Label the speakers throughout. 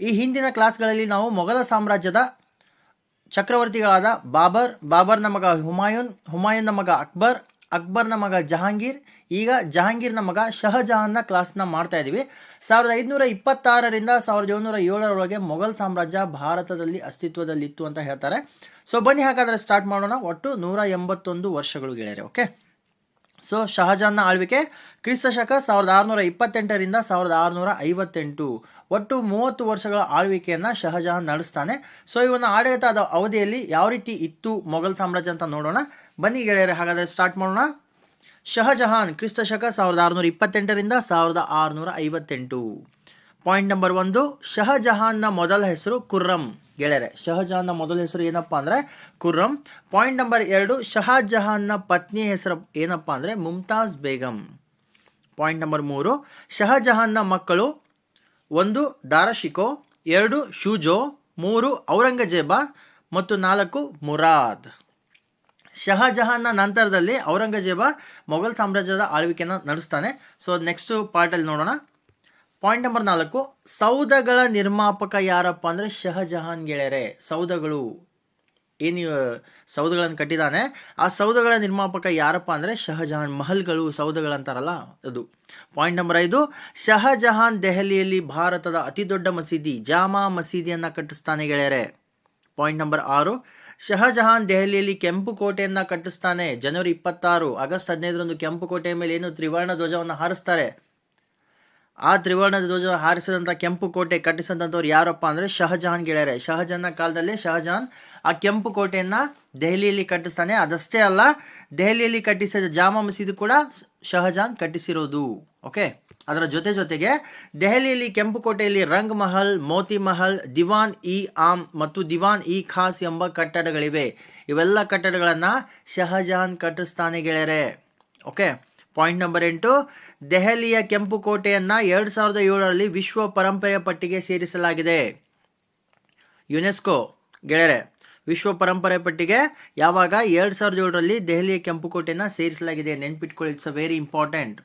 Speaker 1: ಈ ಹಿಂದಿನ ಕ್ಲಾಸ್ಗಳಲ್ಲಿ ನಾವು ಮೊಘಲ ಸಾಮ್ರಾಜ್ಯದ ಚಕ್ರವರ್ತಿಗಳಾದ ಬಾಬರ್, ಬಾಬರ್ನ ಮಗ ಹುಮಾಯೂನ್, ಹುಮಾಯೂನ್ನ ಮಗ ಅಕ್ಬರ್, ಅಕ್ಬರ್ನ ಮಗ ಜಹಾಂಗೀರ್, ಈಗ ಜಹಾಂಗೀರ್ನ ಮಗ ಶಹಜಹಾನ್ನ ಕ್ಲಾಸ್ನ ಮಾಡ್ತಾ ಇದ್ದೀವಿ. ಸಾವಿರದ ಐದುನೂರ ಇಪ್ಪತ್ತಾರರಿಂದ ಸಾವಿರದ ಏಳ್ನೂರ ಏಳರೊಳಗೆ ಮೊಘಲ್ ಸಾಮ್ರಾಜ್ಯ ಭಾರತದಲ್ಲಿ ಅಸ್ತಿತ್ವದಲ್ಲಿತ್ತು ಅಂತ ಹೇಳ್ತಾರೆ. ಸೊ ಬನ್ನಿ ಹಾಗಾದರೆ ಸ್ಟಾರ್ಟ್ ಮಾಡೋಣ. ಒಟ್ಟು ನೂರ ಎಂಬತ್ತೊಂದು ವರ್ಷಗಳು ಗೆಳೆಯರೆ ಓಕೆ ಸೊ ಶಹಜಾನ್ನ ಆಳ್ವಿಕೆ ಕ್ರಿಸ್ತ ಶಕ ಸಾವಿರದ ಆರುನೂರ ಇಪ್ಪತ್ತೆಂಟರಿಂದ ಸಾವಿರದ ಆರುನೂರ ಐವತ್ತೆಂಟು. ಒಟ್ಟು ಮೂವತ್ತು ವರ್ಷಗಳ ಆಳ್ವಿಕೆಯನ್ನು ಶಹಜಹಾನ್ ನಡೆಸ್ತಾನೆ. ಸೊ ಇವನ ಆಡಳಿತದ ಅವಧಿಯಲ್ಲಿ ಯಾವ ರೀತಿ ಇತ್ತು ಮೊಘಲ್ ಸಾಮ್ರಾಜ್ಯ ಅಂತ ನೋಡೋಣ. ಬನ್ನಿ ಗೆಳೆಯರೆ, ಹಾಗಾದರೆ ಸ್ಟಾರ್ಟ್ ಮಾಡೋಣ. ಶಹಜಹಾನ್ ಕ್ರಿಸ್ತ ಶಕ ಸಾವಿರದ ಆರುನೂರ ಇಪ್ಪತ್ತೆಂಟರಿಂದ ಸಾವಿರದ ಆರುನೂರ ಐವತ್ತೆಂಟು. ಪಾಯಿಂಟ್ ನಂಬರ್ ಒಂದು ಶಹಜಹಾನ್ನ ಮೊದಲ ಹೆಸರು ಕುರ್ರಂ. ಗೆಳೆಯರೆ ಶಹಜಹಾನ್ನ ಮೊದಲ ಹೆಸರು ಏನಪ್ಪ ಅಂದರೆ ಖುರ್ರಂ ಪಾಯಿಂಟ್ ನಂಬರ್ ಎರಡು ಶಹಜಹಾನ್ನ ಪತ್ನಿ ಹೆಸರು ಏನಪ್ಪ ಅಂದರೆ ಮುಮ್ತಾಜ್ ಬೇಗಂ. ಪಾಯಿಂಟ್ ನಂಬರ್ ಮೂರು ಶಹಜಹಾನ್ನ ಮಕ್ಕಳು, ಒಂದು, ದಾರಶಿಕೋ, ಎರಡು, ಶೂಜೋ, ಮೂರು, ಔರಂಗಜೇಬ ಮತ್ತು ನಾಲ್ಕು, ಮುರಾದ್. ಶಹಜಹಾನ್ನ ನಂತರದಲ್ಲಿ ಔರಂಗಜೇಬ ಮೊಘಲ್ ಸಾಮ್ರಾಜ್ಯದ ಆಳ್ವಿಕೆಯನ್ನು ನಡೆಸ್ತಾನೆ. ಸೊ ನೆಕ್ಸ್ಟ್ ಪಾರ್ಟಲ್ಲಿ ನೋಡೋಣ. ಪಾಯಿಂಟ್ ನಂಬರ್ ನಾಲ್ಕು ಸೌಧಗಳ ನಿರ್ಮಾಪಕ ಯಾರಪ್ಪ ಅಂದರೆ ಶಹಜಹಾನ್ ಗೆಳೆಯರೆ. ಸೌಧಗಳು ಏನು ಸೌಧಗಳನ್ನು ಕಟ್ಟಿದ್ದಾನೆ ಆ ಸೌಧಗಳ ನಿರ್ಮಾಪಕ ಯಾರಪ್ಪ ಅಂದರೆ ಶಹಜಹಾನ್, ಮಹಲ್ಗಳು ಸೌಧಗಳಂತಾರಲ್ಲ ಅದು. ಪಾಯಿಂಟ್ ನಂಬರ್ ಐದು, ಶಹಜಹಾನ್ ದೆಹಲಿಯಲ್ಲಿ ಭಾರತದ ಅತಿ ದೊಡ್ಡ ಮಸೀದಿ, ಜಾಮಾ ಮಸೀದಿಯನ್ನು ಕಟ್ಟಿಸ್ತಾನೆ ಗೆಳೆಯರೆ. ಪಾಯಿಂಟ್ ನಂಬರ್ ಆರು, ಶಹಜಹಾನ್ ದೆಹಲಿಯಲ್ಲಿ ಕೆಂಪು ಕೋಟೆಯನ್ನು ಕಟ್ಟಿಸ್ತಾನೆ. ಜನವರಿ ಇಪ್ಪತ್ತಾರು, ಆಗಸ್ಟ್ ಹದಿನೈದರಂದು ಕೆಂಪು ಕೋಟೆಯ ಮೇಲೆ ಏನು ತ್ರಿವರ್ಣ ಧ್ವಜವನ್ನು ಹಾರಿಸ್ತಾರೆ. ಆ ತ್ರಿವರ್ಣ ಧ್ವಜ ಹಾರಿಸಿದಂಥ ಕೆಂಪು ಕೋಟೆ ಕಟ್ಟಿಸಿದಂಥವ್ರು ಯಾರಪ್ಪ ಅಂದರೆ ಶಹಜಹಾನ್ ಗೆಳೆಯರೆ. ಶಹಜಹಾನ್ನ ಕಾಲದಲ್ಲಿ ಶಹಜಹಾನ್ ಆ ಕೆಂಪು ಕೋಟೆಯನ್ನು ದೆಹಲಿಯಲ್ಲಿ ಕಟ್ಟಿಸ್ತಾನೆ. ಅದಷ್ಟೇ ಅಲ್ಲ, ದೆಹಲಿಯಲ್ಲಿ ಕಟ್ಟಿಸಿದ ಜಾಮಾ ಮಸೀದಿ ಕೂಡ ಶಹಜಹಾನ್ ಕಟ್ಟಿಸಿರೋದು. ಓಕೆ? ಅದರ ಜೊತೆ ಜೊತೆಗೆ ದೆಹಲಿಯಲ್ಲಿ ಕೆಂಪು ಕೋಟೆಯಲ್ಲಿ ರಂಗ್ ಮಹಲ್ ಮೋತಿ ಮಹಲ್ ದಿವಾನ್ ಇ ಆಮ್ ಮತ್ತು ದಿವಾನ್ ಇ ಖಾಸ್ ಎಂಬ ಕಟ್ಟಡಗಳಿವೆ. ಇವೆಲ್ಲ ಕಟ್ಟಡಗಳನ್ನು ಶಹಜಹಾನ್ ಕಟ್ಟಿಸ್ತಾನೆ ಗೆಳೆಯರೆ. ಓಕೆ? ಪಾಯಿಂಟ್ ನಂಬರ್ ಎಂಟು ದೆಹಲಿಯ ಕೆಂಪು ಕೋಟೆಯನ್ನು ಎರಡು ಸಾವಿರದ ಏಳರಲ್ಲಿ ವಿಶ್ವ ಪರಂಪರೆಯ ಪಟ್ಟಿಗೆ ಸೇರಿಸಲಾಗಿದೆ. ಯುನೆಸ್ಕೋ, ಗೆಳೆಯರೆ, ವಿಶ್ವ ಪರಂಪರೆ ಪಟ್ಟಿಗೆ ಯಾವಾಗ ಎರಡು ಸಾವಿರದ ಏಳರಲ್ಲಿ ದೆಹಲಿಯ ಕೆಂಪು ಕೋಟೆಯನ್ನು ಸೇರಿಸಲಾಗಿದೆ ನೆನ್ಪಿಟ್ಕೊಳ್ಳಿ it's a very important.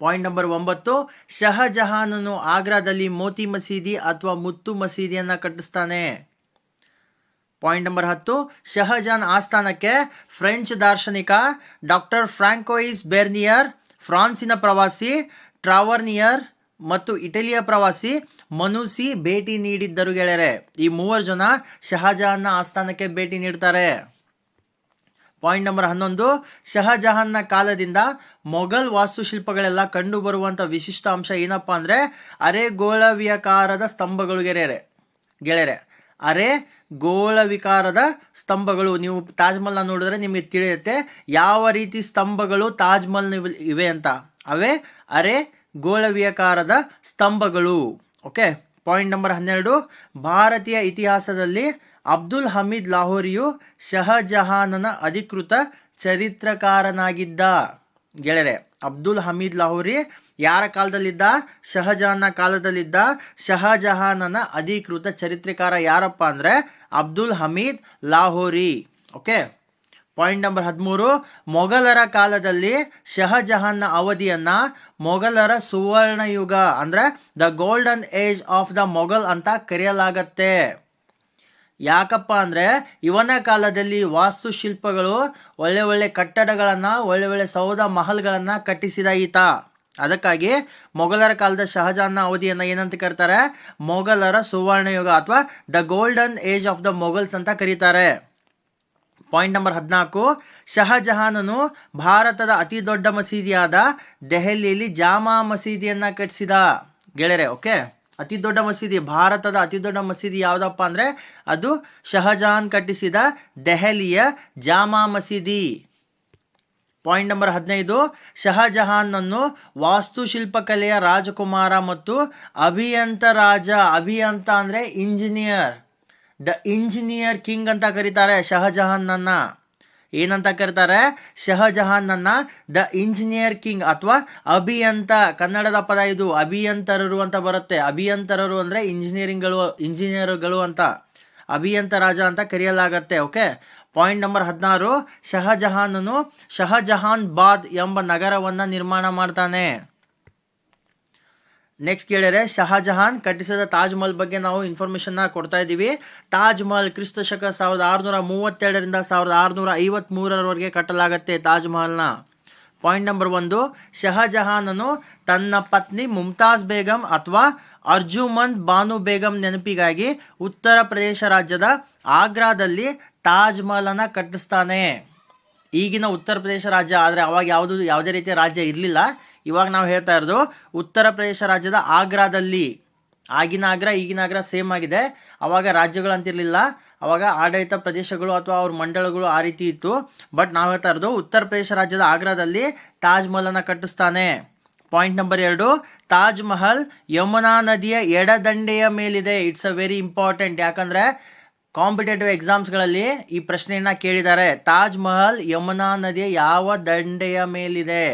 Speaker 1: Point number ಒಂಬತ್ತು ಶಹಜಹಾನನು ಆಗ್ರಾದಲ್ಲಿ ಮೋತಿ ಮಸೀದಿ ಅಥವಾ ಮುತ್ತು ಮಸೀದಿಯನ್ನು ಕಟ್ಟಿಸ್ತಾನೆ. ಪಾಯಿಂಟ್ ನಂಬರ್ ಹತ್ತು, ಶಹಜಾನ್ ಆಸ್ಥಾನಕ್ಕೆ ಫ್ರೆಂಚ್ ದಾರ್ಶನಿಕ ಡಾಕ್ಟರ್ ಫ್ರಾಂಕೋಯಿಸ್ ಬೆರ್ನಿಯರ್ ಫ್ರಾನ್ಸಿನ ಪ್ರವಾಸಿ ಟ್ರಾವರ್ನಿಯರ್ ಮತ್ತು ಇಟಲಿಯ ಪ್ರವಾಸಿ ಮನುಸಿ ಭೇಟಿ ನೀಡಿದ್ದರು ಗೆಳೆಯರೆ. ಈ ಮೂವರು ಜನ ಶಹಜಹಾನ್ನ ಆಸ್ಥಾನಕ್ಕೆ ಭೇಟಿ ನೀಡ್ತಾರೆ ಪಾಯಿಂಟ್ ನಂಬರ್ ಹನ್ನೊಂದು ಶಹಜಹಾನ್ನ ಕಾಲದಿಂದ ಮೊಘಲ್ ವಾಸ್ತುಶಿಲ್ಪಗಳೆಲ್ಲ ಕಂಡು ಬರುವಂಥ ವಿಶಿಷ್ಟ ಅಂಶ ಏನಪ್ಪ ಅಂದರೆ ಅರೆ ಗೋಳವಿಯಕಾರದ ಸ್ತಂಭಗಳು ಗೆಳೆಯರೆ. ಗೆಳೆಯರೆ ಅರೆ ಗೋಳವಿಕಾರದ ಸ್ತಂಭಗಳು. ನೀವು ತಾಜ್ ಮಹಲ್ನ ನೋಡಿದ್ರೆ ನಿಮಗೆ ತಿಳಿಯುತ್ತೆ ಯಾವ ರೀತಿ ಸ್ತಂಭಗಳು ತಾಜ್ಮಹಲ್ ಇವೆ ಅಂತ. ಅವೇ ಅರೆ ಗೋಳವಿಕಾರದ ಸ್ತಂಭಗಳು. ಓಕೆ, ಪಾಯಿಂಟ್ ನಂಬರ್ ಹನ್ನೆರಡು. ಭಾರತೀಯ ಇತಿಹಾಸದಲ್ಲಿ ಅಬ್ದುಲ್ ಹಮೀದ್ ಲಾಹೋರಿಯು ಶಹಜಹಾನನ ಅಧಿಕೃತ ಚರಿತ್ರಕಾರನಾಗಿದ್ದ. ಗೆಳೆಯರೆ, ಅಬ್ದುಲ್ ಹಮೀದ್ ಲಾಹೋರಿ ಯಾರ ಕಾಲದಲ್ಲಿದ್ದ? ಶಹಜಹಾನ್ನ ಕಾಲದಲ್ಲಿದ್ದ. ಶಹಜಹಾನನ ಅಧಿಕೃತ ಚರಿತ್ರೆಕಾರ ಯಾರಪ್ಪ ಅಂದರೆ? Abdul Hamid Lahori. Okay? Point number ಹದಿಮೂರು. ಮೊಘಲರ ಕಾಲದಲ್ಲಿ ಶಹಜಹಾನ್ನ ಅವಧಿಯನ್ನು ಮೊಘಲರ ಸುವರ್ಣ ಯುಗ ಅಂದ್ರೆ the golden age of the Mughal ಅಂತ ಕರೆಯಲಾಗತ್ತೆ. ಯಾಕಪ್ಪ ಅಂದರೆ ಇವನ ಕಾಲದಲ್ಲಿ ವಾಸ್ತುಶಿಲ್ಪಗಳು ಒಳ್ಳೆ ಒಳ್ಳೆ ಕಟ್ಟಡಗಳನ್ನು, ಒಳ್ಳೆ ಒಳ್ಳೆ ಸೌಧ ಮಹಲ್ಗಳನ್ನು ಕಟ್ಟಿಸಿದ ಈತ. ಅದಕ್ಕಾಗಿ ಮೊಘಲರ ಕಾಲದ ಶಹಜಾನ್ನ ಅವಧಿಯನ್ನು ಏನಂತ ಕರೀತಾರೆ? ಮೊಘಲರ ಸುವರ್ಣ ಯುಗ ಅಥವಾ the golden age of the Mughals ಅಂತ ಕರೀತಾರೆ. ಪಾಯಿಂಟ್ ನಂಬರ್ ಹದಿನಾಲ್ಕು. ಶಹಜಹಾನನು ಭಾರತದ ಅತಿ ದೊಡ್ಡ ಮಸೀದಿಯಾದ ದೆಹಲಿಯಲ್ಲಿ ಜಾಮಾ ಮಸೀದಿಯನ್ನ ಕಟ್ಟಿಸಿದ. ಗೆಳೆಯರೆ, ಓಕೆ? ಅತಿ ದೊಡ್ಡ ಮಸೀದಿ, ಭಾರತದ ಅತಿ ದೊಡ್ಡ ಮಸೀದಿ ಯಾವುದಪ್ಪ ಅಂದರೆ ಅದು ಶಹಜಹಾನ್ ಕಟ್ಟಿಸಿದ ದೆಹಲಿಯ ಜಾಮಾ ಮಸೀದಿ. ಪಾಯಿಂಟ್ ನಂಬರ್ ಹದಿನೈದು, ಶಹಜಹಾನ್ನನ್ನು ವಾಸ್ತುಶಿಲ್ಪಕಲೆಯ ರಾಜಕುಮಾರ ಮತ್ತು ಅಭಿಯಂತ ರಾಜ, ಅಭಿಯಂತ ಅಂದರೆ ಇಂಜಿನಿಯರ್. ದ ಇಂಜಿನಿಯರ್ ಕಿಂಗ್ ಅಂತ ಕರೀತಾರೆ ಶಹಜಹಾನ್ನನ್ನ. ಏನಂತ ಕರೀತಾರೆ? ಶಹಜಹಾನ್ನನ್ನ ದ ಇಂಜಿನಿಯರ್ ಕಿಂಗ್ ಅಥವಾ ಅಭಿಯಂತ, ಕನ್ನಡದ ಪದ ಇದು, ಅಭಿಯಂತರರು ಅಂತ ಬರುತ್ತೆ. ಅಭಿಯಂತರರು ಅಂದರೆ ಇಂಜಿನಿಯರಿಂಗ್ಗಳು, ಇಂಜಿನಿಯರ್ಗಳು ಅಂತ. ಅಭಿಯಂತ ರಾಜ ಅಂತ ಕರೆಯಲಾಗತ್ತೆ, ಓಕೆ? ಪಾಯಿಂಟ್ ನಂಬರ್ ಹದಿನಾರು, ಶಹಜಹಾನನು ಶಹಜಹಾನ್ ಬಾದ್ ಎಂಬ ನಗರವನ್ನು ನಿರ್ಮಾಣ ಮಾಡ್ತಾನೆ. ನೆಕ್ಸ್ಟ್ ಕೇಳಿದರೆ, ಶಹಜಹಾನ್ ಕಟ್ಟಿಸಿದ ತಾಜ್ ಮಹಲ್ ಬಗ್ಗೆ ನಾವು ಇನ್ಫಾರ್ಮೇಷನ್ನ ಕೊಡ್ತಾ ಇದ್ದೀವಿ. ತಾಜ್ ಮಹಲ್ ಕ್ರಿಸ್ತ ಶಕ ಸಾವಿರದ ಆರುನೂರ ಮೂವತ್ತೆರಡರಿಂದ ಸಾವಿರದ ಆರುನೂರ ಐವತ್ತ್ಮೂರರವರೆಗೆ ಕಟ್ಟಲಾಗತ್ತೆ ತಾಜ್ ಮಹಲ್ನ. ಪಾಯಿಂಟ್ ನಂಬರ್ ಒಂದು, ಶಹಜಹಾನನು ತನ್ನ ಪತ್ನಿ ಮುಮ್ತಾಜ್ ಬೇಗಂ ಅಥವಾ ಅರ್ಜುಮಂದ್ ಬಾನು ಬೇಗಂ ನೆನಪಿಗಾಗಿ ಉತ್ತರ ಪ್ರದೇಶ ರಾಜ್ಯದ ಆಗ್ರಾದಲ್ಲಿ ತಾಜ್ ಮಹಲನ್ನು ಕಟ್ಟಿಸ್ತಾನೆ. ಈಗಿನ ಉತ್ತರ ಪ್ರದೇಶ ರಾಜ್ಯ, ಆದರೆ ಅವಾಗ ಯಾವುದು, ಯಾವುದೇ ರೀತಿಯ ರಾಜ್ಯ ಇರಲಿಲ್ಲ. ಇವಾಗ ನಾವು ಹೇಳ್ತಾ ಇರೋದು, ಉತ್ತರ ಪ್ರದೇಶ ರಾಜ್ಯದ ಆಗ್ರಾದಲ್ಲಿ ಆಗಿನ ಆಗ್ರಾ, ಈಗಿನ ಆಗ್ರಾ ಸೇಮ್ ಆಗಿದೆ. ಅವಾಗ ರಾಜ್ಯಗಳು ಅಂತಿರಲಿಲ್ಲ ಅವಾಗ ಆಡಳಿತ ಪ್ರದೇಶಗಳು ಅಥವಾ ಅವ್ರ ಮಂಡಳಗಳು ಆ ರೀತಿ ಇತ್ತು. ಬಟ್ ನಾವು ಹೇಳ್ತಾ ಇರೋದು, ಉತ್ತರ ಪ್ರದೇಶ ರಾಜ್ಯದ ಆಗ್ರಾದಲ್ಲಿ ತಾಜ್ ಮಹಲನ್ನು ಕಟ್ಟಿಸ್ತಾನೆ. ಪಾಯಿಂಟ್ ನಂಬರ್ ಎರಡು ತಾಜ್ ಮಹಲ್ ಯಮುನಾ ನದಿಯ ಎಡದಂಡೆಯ ಮೇಲಿದೆ. ಇಟ್ಸ್ ಅ ವೆರಿ ಇಂಪಾರ್ಟೆಂಟ್ ಯಾಕಂದ್ರೆ ಕಾಂಪಿಟೇಟಿವ್ ಎಕ್ಸಾಮ್ಸ್ಗಳಲ್ಲಿ ಈ ಪ್ರಶ್ನೆಯನ್ನ ಕೇಳಿದ್ದಾರೆ. ತಾಜ್ ಮಹಲ್ ಯಮುನಾ ನದಿಯ ಯಾವ ದಂಡೆಯ ಮೇಲಿದೆ?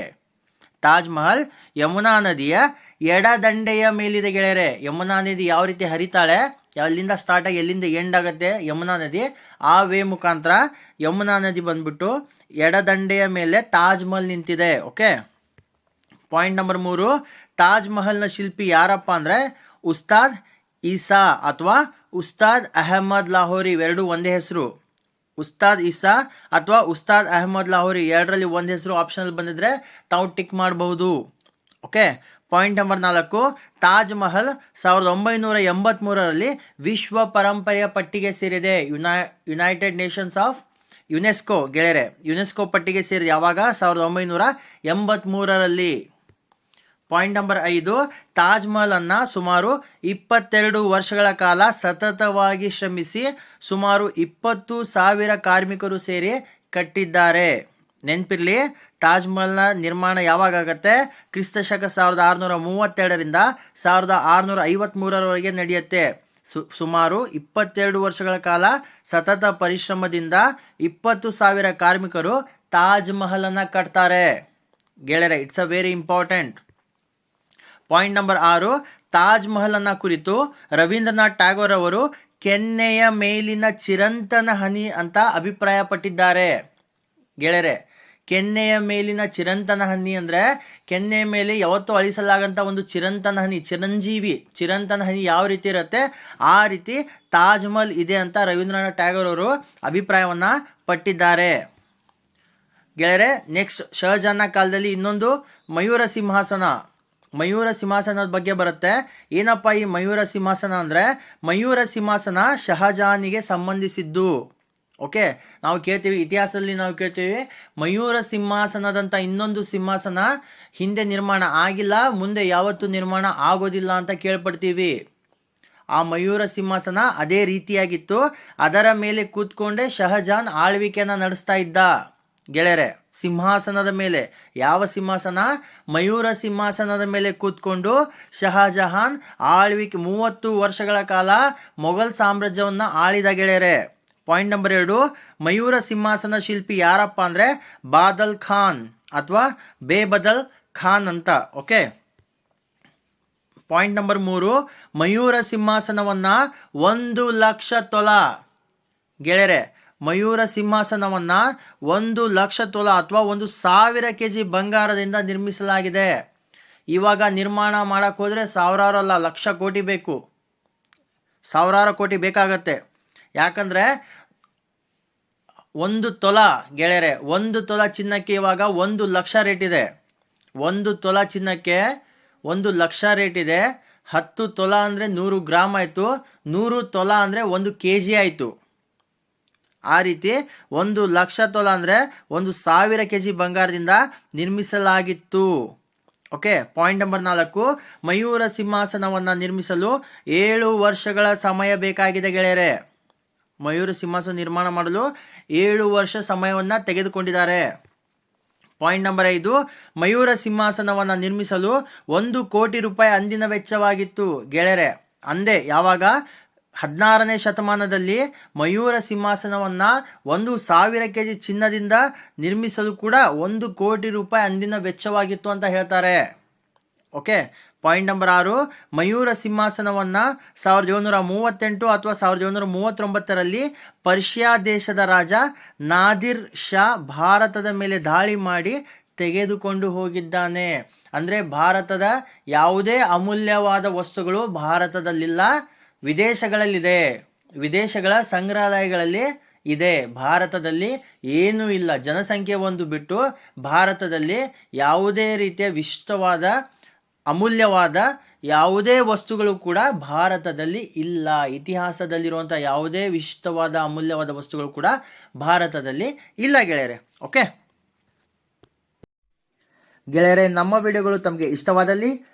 Speaker 1: ತಾಜ್ ಮಹಲ್ ಯಮುನಾ ನದಿಯ ಎಡದಂಡೆಯ ಮೇಲಿದೆ ಗೆಳೆಯರೆ. ಯಮುನಾ ನದಿ ಯಾವ ರೀತಿ ಹರಿತಾಳೆ? ಎಲ್ಲಿಂದ ಸ್ಟಾರ್ಟ್ ಆಗಿ ಎಲ್ಲಿಂದ ಎಂಡ್ ಆಗುತ್ತೆ? ಯಮುನಾ ನದಿ ಆ ವೇ ಮುಖಾಂತರ ಯಮುನಾ ನದಿ ಬಂದ್ಬಿಟ್ಟು ಎಡದಂಡೆಯ ಮೇಲೆ ತಾಜ್ ಮಹಲ್ ನಿಂತಿದೆ. ಓಕೆ ಪಾಯಿಂಟ್ ನಂಬರ್ ಮೂರು. ತಾಜ್ ಮಹಲ್ನ ಶಿಲ್ಪಿ ಯಾರಪ್ಪ ಅಂದರೆ ಉಸ್ತಾದ್ ಈಸಾ ಅಥವಾ ಉಸ್ತಾದ್ ಅಹಮದ್ ಲಾಹೋರಿ ಇವೆರಡೂ ಒಂದೇ ಹೆಸರು. ಉಸ್ತಾದ್ ಇಸಾ ಅಥವಾ ಉಸ್ತಾದ್ ಅಹಮದ್ ಲಾಹೋರಿ ಎರಡರಲ್ಲಿ ಒಂದು ಹೆಸರು ಆಪ್ಷನಲ್ಲಿ ಬಂದಿದ್ರೆ ತಾವು ಟಿಕ್ ಮಾಡಬಹುದು. ಓಕೆ ಪಾಯಿಂಟ್ ನಂಬರ್ ನಾಲ್ಕು, ತಾಜ್ ಮಹಲ್ ಸಾವಿರದ ಒಂಬೈನೂರ ಎಂಬತ್ತ್ಮೂರರಲ್ಲಿ ವಿಶ್ವ ಪರಂಪರೆಯ ಪಟ್ಟಿಗೆ ಸೇರಿದೆ. Uni united nations of UNESCO ಗೆಳೆಯರೆ ಯುನೆಸ್ಕೋ ಪಟ್ಟಿಗೆ ಸೇರಿದೆ ಯಾವಾಗ? ಸಾವಿರದ ಒಂಬೈನೂರ ಎಂಬತ್ತ್ಮೂರರಲ್ಲಿ ಪಾಯಿಂಟ್ ನಂಬರ್ ಐದು, ತಾಜ್ ಮಹಲ್ ಅನ್ನ ಸುಮಾರು ಇಪ್ಪತ್ತೆರಡು ವರ್ಷಗಳ ಕಾಲ ಸತತವಾಗಿ ಶ್ರಮಿಸಿ ಸುಮಾರು ಇಪ್ಪತ್ತು ಸಾವಿರ ಕಾರ್ಮಿಕರು ಸೇರಿ ಕಟ್ಟಿದ್ದಾರೆ. ನೆನಪಿರ್ಲಿ, ತಾಜ್ ಮಹಲ್ನ ನಿರ್ಮಾಣ ಯಾವಾಗ ಆಗತ್ತೆ? ಕ್ರಿಸ್ತ ಶಕ ಸಾವಿರದ ಆರುನೂರ ಮೂವತ್ತೆರಡರಿಂದ ಸಾವಿರದ ಆರುನೂರ ಐವತ್ತ್ಮೂರರವರೆಗೆ ನಡೆಯುತ್ತೆ. ಸುಮಾರು ಇಪ್ಪತ್ತೆರಡು ವರ್ಷಗಳ ಕಾಲ ಸತತ ಪರಿಶ್ರಮದಿಂದ ಇಪ್ಪತ್ತು ಸಾವಿರ ಕಾರ್ಮಿಕರು ತಾಜ್ ಮಹಲನ್ನು ಕಟ್ತಾರೆ. ಗೆಳೆಯರೆ it's a very important point number ಆರು, ತಾಜ್ ಮಹಲನ್ನು ಕುರಿತು ರವೀಂದ್ರನಾಥ್ ಟ್ಯಾಗೋರ್ ಅವರು ಕೆನ್ನೆಯ ಮೇಲಿನ ಚಿರಂತನ ಹನಿ ಅಂತ ಅಭಿಪ್ರಾಯಪಟ್ಟಿದ್ದಾರೆ. ಗೆಳೆಯರೆ, ಕೆನ್ನೆಯ ಮೇಲಿನ ಚಿರಂತನ ಹನಿ ಅಂದ್ರೆ ಕೆನ್ನೆಯ ಮೇಲೆ ಯಾವತ್ತೂ ಅಳಿಸಲಾಗಂಥ ಒಂದು ಚಿರಂತನ ಹನಿ, ಚಿರಂಜೀವಿ ಚಿರಂತನ ಹನಿ ಯಾವ ರೀತಿ ಇರುತ್ತೆ, ಆ ರೀತಿ ತಾಜ್ ಮಹಲ್ ಇದೆ ಅಂತ ರವೀಂದ್ರನಾಥ್ ಟ್ಯಾಗೋರ್ ಅವರು ಅಭಿಪ್ರಾಯವನ್ನ ಪಟ್ಟಿದ್ದಾರೆ. ಗೆಳೆಯರೆ, ನೆಕ್ಸ್ಟ್ ಶಹಜಾನ ಕಾಲದಲ್ಲಿ ಇನ್ನೊಂದು ಮಯೂರ ಸಿಂಹಾಸನ. ಮಯೂರ ಸಿಂಹಾಸನದ ಬಗ್ಗೆ ಬರುತ್ತೆ. ಏನಪ್ಪ ಈ ಮಯೂರ ಸಿಂಹಾಸನ ಅಂದರೆ? ಮಯೂರ ಸಿಂಹಾಸನ ಶಹಜಹಾನಿಗೆ ಸಂಬಂಧಿಸಿದ್ದು. ಓಕೆ? ನಾವು ಕೇಳ್ತೀವಿ, ಇತಿಹಾಸದಲ್ಲಿ ನಾವು ಕೇಳ್ತೀವಿ, ಮಯೂರ ಸಿಂಹಾಸನದಂಥ ಇನ್ನೊಂದು ಸಿಂಹಾಸನ ಹಿಂದೆ ನಿರ್ಮಾಣ ಆಗಿಲ್ಲ, ಮುಂದೆ ಯಾವತ್ತೂ ನಿರ್ಮಾಣ ಆಗೋದಿಲ್ಲ ಅಂತ ಕೇಳ್ಪಡ್ತೀವಿ. ಆ ಮಯೂರ ಸಿಂಹಾಸನ ಅದೇ ರೀತಿಯಾಗಿತ್ತು. ಅದರ ಮೇಲೆ ಕೂತ್ಕೊಂಡೇ ಶಹಜಾನ್ ಆಳ್ವಿಕೆಯನ್ನು ನಡೆಸ್ತಾ ಇದ್ದ. ಗೆಳೆಯರೆ, ಸಿಂಹಾಸನದ ಮೇಲೆ, ಯಾವ ಸಿಂಹಾಸನ? ಮಯೂರ ಸಿಂಹಾಸನದ ಮೇಲೆ ಕೂತ್ಕೊಂಡು ಶಹಜಹಾನ್ ಆಳ್ವಿಕೆ ಮೂವತ್ತು ವರ್ಷಗಳ ಕಾಲ ಮೊಘಲ್ ಸಾಮ್ರಾಜ್ಯವನ್ನು ಆಳಿದ ಗೆಳೆಯರೆ. ಪಾಯಿಂಟ್ ನಂಬರ್ ಎರಡು, ಮಯೂರ ಸಿಂಹಾಸನ ಶಿಲ್ಪಿ ಯಾರಪ್ಪ ಅಂದರೆ ಬಾದಲ್ ಖಾನ್ ಅಥವಾ ಬೇಬದಲ್ ಖಾನ್ ಅಂತ, ಓಕೆ? ಪಾಯಿಂಟ್ ನಂಬರ್ ಮೂರು, ಮಯೂರ ಸಿಂಹಾಸನವನ್ನ ಒಂದು ಲಕ್ಷ ತೊಲ. ಗೆಳೆಯರೆ ಮಯೂರ ಸಿಂಹಾಸನವನ್ನ ಒಂದು ಲಕ್ಷ ತೊಲ ಅಥವಾ ಒಂದು ಸಾವಿರ ಕೆ ಜಿ ಬಂಗಾರದಿಂದ ನಿರ್ಮಿಸಲಾಗಿದೆ. ಇವಾಗ ನಿರ್ಮಾಣ ಮಾಡಕ್ಕೆ ಹೋದರೆ ಸಾವಿರಾರು ಅಲ್ಲ, ಲಕ್ಷ ಕೋಟಿ ಬೇಕು. ಸಾವಿರಾರು ಕೋಟಿ ಬೇಕಾಗತ್ತೆ. ಯಾಕಂದರೆ ಒಂದು ತೊಲ ಗೆಳೆಯರೆ, ಒಂದು ತೊಲ ಚಿನ್ನಕ್ಕೆ ಇವಾಗ ಒಂದು ಲಕ್ಷ ರೇಟ್ ಇದೆ. ಒಂದು ತೊಲ ಚಿನ್ನಕ್ಕೆ ಒಂದು ಲಕ್ಷ ರೇಟ್ ಇದೆ. ಹತ್ತು ತೊಲ ಅಂದರೆ ನೂರು ಗ್ರಾಮ್ ಆಯಿತು. ನೂರು ತೊಲ ಅಂದರೆ ಒಂದು ಕೆ ಜಿ ಆಯಿತು. ಆ ರೀತಿ ಒಂದು ಲಕ್ಷ ತೊಲ ಅಂದರೆ ಒಂದು ಸಾವಿರ ಕೆ ಜಿ ಬಂಗಾರದಿಂದ ನಿರ್ಮಿಸಲಾಗಿತ್ತು. ಓಕೆ ಪಾಯಿಂಟ್ ನಂಬರ್ ನಾಲ್ಕು. ಮಯೂರ ಸಿಂಹಾಸನವನ್ನು ನಿರ್ಮಿಸಲು ಏಳು ವರ್ಷಗಳ ಸಮಯ ಬೇಕಾಗಿದೆ ಗೆಳೆಯರೆ. ಮಯೂರ ಸಿಂಹಾಸನ ನಿರ್ಮಾಣ ಮಾಡಲು ಏಳು ವರ್ಷ ಸಮಯವನ್ನು ತೆಗೆದುಕೊಂಡಿದ್ದಾರೆ. ಪಾಯಿಂಟ್ ನಂಬರ್ ಐದು. ಮಯೂರ ಸಿಂಹಾಸನವನ್ನು ನಿರ್ಮಿಸಲು ಒಂದು ಕೋಟಿ ರೂಪಾಯಿ ಅಂದಿನ ವೆಚ್ಚವಾಗಿತ್ತು ಗೆಳೆಯರೆ. ಅಂದೆ ಯಾವಾಗ? ಹದಿನಾರನೇ ಶತಮಾನದಲ್ಲಿ ಮಯೂರ ಸಿಂಹಾಸನವನ್ನ ಒಂದು ಸಾವಿರ ಕೆ ಜಿ ಚಿನ್ನದಿಂದ ನಿರ್ಮಿಸಲು ಕೂಡ ಒಂದು ಕೋಟಿ ರೂಪಾಯಿ ಅಂದಿನ ವೆಚ್ಚವಾಗಿತ್ತು ಅಂತ ಹೇಳ್ತಾರೆ. ಓಕೆ, ಪಾಯಿಂಟ್ ನಂಬರ್ ಆರು, ಮಯೂರ ಸಿಂಹಾಸನವನ್ನ ಸಾವಿರದ ಏಳ್ನೂರ ಮೂವತ್ತೆಂಟು ಅಥವಾ ಸಾವಿರದ ಏಳ್ನೂರ ಮೂವತ್ತೊಂಬತ್ತರಲ್ಲಿ ಪರ್ಷಿಯಾ ದೇಶದ ರಾಜ ನಾದಿರ್ ಶಾ ಭಾರತದ ಮೇಲೆ ದಾಳಿ ಮಾಡಿ ತೆಗೆದುಕೊಂಡು ಹೋಗಿದ್ದಾನೆ. ಅಂದರೆ ಭಾರತದ ಯಾವುದೇ ಅಮೂಲ್ಯವಾದ ವಸ್ತುಗಳು ಭಾರತದಲ್ಲಿಲ್ಲ. ವಿದೇಶಗಳಲ್ಲಿದೆ. ವಿದೇಶಗಳ ಸಂಗ್ರಹಾಲಯಗಳಲ್ಲಿ ಇದೆ. ಭಾರತದಲ್ಲಿ ಏನೂ ಇಲ್ಲ. ಜನಸಂಖ್ಯೆ ಒಂದು ಬಿಟ್ಟು ಭಾರತದಲ್ಲಿ ಯಾವುದೇ ರೀತಿಯ ವಿಶಿಷ್ಟವಾದ, ಅಮೂಲ್ಯವಾದ ಯಾವುದೇ ವಸ್ತುಗಳು ಕೂಡ ಭಾರತದಲ್ಲಿ ಇಲ್ಲ. ಇತಿಹಾಸದಲ್ಲಿರುವಂಥ ಯಾವುದೇ ವಿಶಿಷ್ಟವಾದ, ಅಮೂಲ್ಯವಾದ ವಸ್ತುಗಳು ಕೂಡ ಭಾರತದಲ್ಲಿ ಇಲ್ಲ ಗೆಳೆಯರೆ. ಓಕೆ ಗೆಳೆಯರೆ, ನಮ್ಮ ವಿಡಿಯೋಗಳು ತಮಗೆ ಇಷ್ಟವಾದಲ್ಲಿ